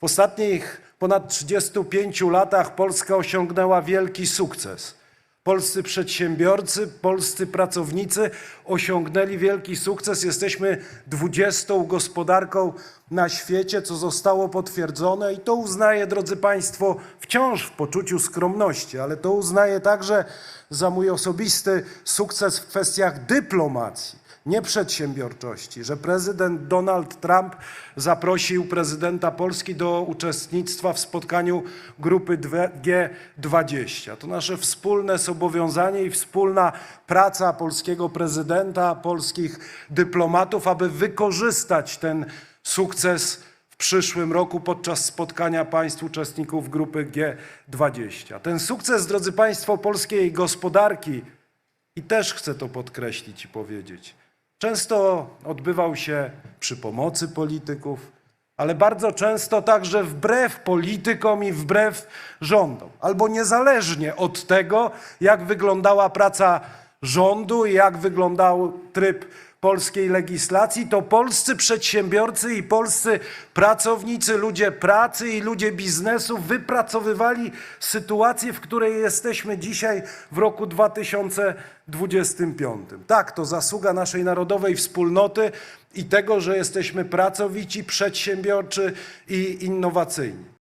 W ostatnich ponad 35 latach Polska osiągnęła wielki sukces. Polscy przedsiębiorcy, polscy pracownicy osiągnęli wielki sukces. Jesteśmy 20 gospodarką na świecie, co zostało potwierdzone i to uznaję, drodzy Państwo, wciąż w poczuciu skromności, ale to uznaję także za mój osobisty sukces w kwestiach dyplomacji nie przedsiębiorczości, że prezydent Donald Trump zaprosił prezydenta Polski do uczestnictwa w spotkaniu grupy G20. To nasze wspólne zobowiązanie i wspólna praca polskiego prezydenta, polskich dyplomatów, aby wykorzystać ten sukces w przyszłym roku podczas spotkania państw uczestników grupy G20. Ten sukces, drodzy Państwo, polskiej gospodarki i też chcę to podkreślić i powiedzieć. Często odbywał się przy pomocy polityków, ale bardzo często także wbrew politykom i wbrew rządom, albo niezależnie od tego, jak wyglądała praca rządu i jak wyglądał tryb polskiej legislacji, to polscy przedsiębiorcy i polscy pracownicy, ludzie pracy i ludzie biznesu wypracowywali sytuację, w której jesteśmy dzisiaj w roku 2025. Tak, to zasługa naszej narodowej wspólnoty i tego, że jesteśmy pracowici, przedsiębiorczy i innowacyjni.